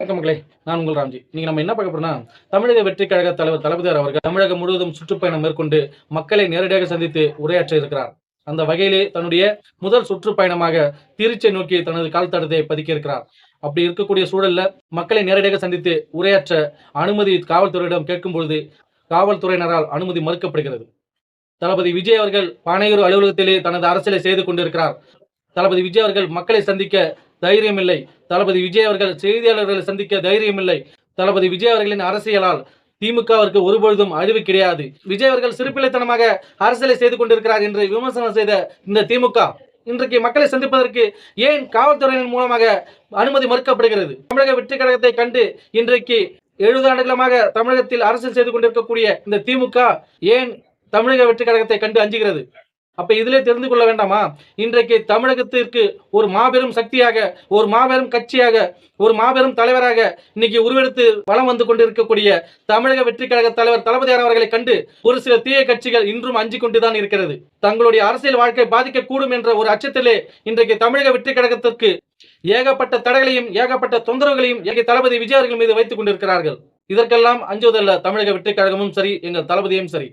வணக்கம் மக்களே நான் உங்கள் ராம்ஜி. நீங்க நம்ம என்ன பார்க்க போறோம்னா தமிழக வெற்றி கழக தலைவர் தளபதியார் அவர்கள் தமிழகம் முழுவதும் சுற்றுப்பயணம் மேற்கொண்டு மக்களை நேரடியாக சந்தித்து உரையாற்ற இருக்கிறார். அந்த வகையிலே தன்னுடைய முதல் சுற்றுப்பயணமாக திருச்சியை நோக்கி தனது கால் தடத்தை பதிக்க இருக்கிறார். அப்படி இருக்கக்கூடிய சூழல்ல மக்களை நேரடியாக சந்தித்து உரையாற்ற அனுமதி காவல்துறையிடம் கேட்கும் பொழுது காவல்துறையினரால் அனுமதி மறுக்கப்படுகிறது. தளபதி விஜய் அவர்கள் பானையூர் அலுவலகத்திலே தனது அரசியலை செய்து கொண்டிருக்கிறார். தளபதி விஜய் அவர்கள் மக்களை சந்திக்க தைரியம் இல்லை தளபதி விஜய் அவர்கள் செய்தியாளர்களை சந்திக்க தைரியம் இல்லை தளபதி விஜய் அவர்களின் அரசியலால் திமுகவிற்கு ஒருபொழுதும் அழிவு கிடையாது. விஜய் அவர்கள் சிறுபிள்ளைத்தனமாக அரசியலை செய்து கொண்டிருக்கிறார் என்று விமர்சனம் செய்த இந்த திமுக இன்றைக்கு மக்களை சந்திப்பதற்கு ஏன் காவல்துறையின் மூலமாக அனுமதி மறுக்கப்படுகிறது? தமிழக வெற்றி கழகத்தை கண்டு இன்றைக்கு எழுபது ஆண்டுகளமாக தமிழகத்தில் அரசியல் செய்து கொண்டிருக்கக்கூடிய இந்த திமுக ஏன் தமிழக வெற்றி கழகத்தை கண்டு அஞ்சுகிறது? அப்ப இதிலே தெரிந்து கொள்ள வேண்டாமா? இன்றைக்கு தமிழகத்திற்கு ஒரு மாபெரும் சக்தியாக ஒரு மாபெரும் கட்சியாக ஒரு மாபெரும் தலைவராக இன்னைக்கு உருவெடுத்து வலம் வந்து கொண்டிருக்கக்கூடிய தமிழக வெற்றி கழக தலைவர் தளபதியார் அவர்களை கண்டு ஒரு சில தீய கட்சிகள் இன்றும் அஞ்சு கொண்டுதான் இருக்கிறது. தங்களுடைய அரசியல் வாழ்க்கை பாதிக்கக்கூடும் என்ற ஒரு அச்சத்திலே இன்றைக்கு தமிழக வெற்றி கழகத்திற்கு ஏகப்பட்ட தடைகளையும் ஏகப்பட்ட தொந்தரவுகளையும் எங்கள் தளபதி விஜய் அவர்கள் மீது வைத்துக் கொண்டிருக்கிறார்கள். இதற்கெல்லாம் அஞ்சுவதல்ல தமிழக வெற்றி கழகமும் சரி எங்கள் தளபதியும் சரி.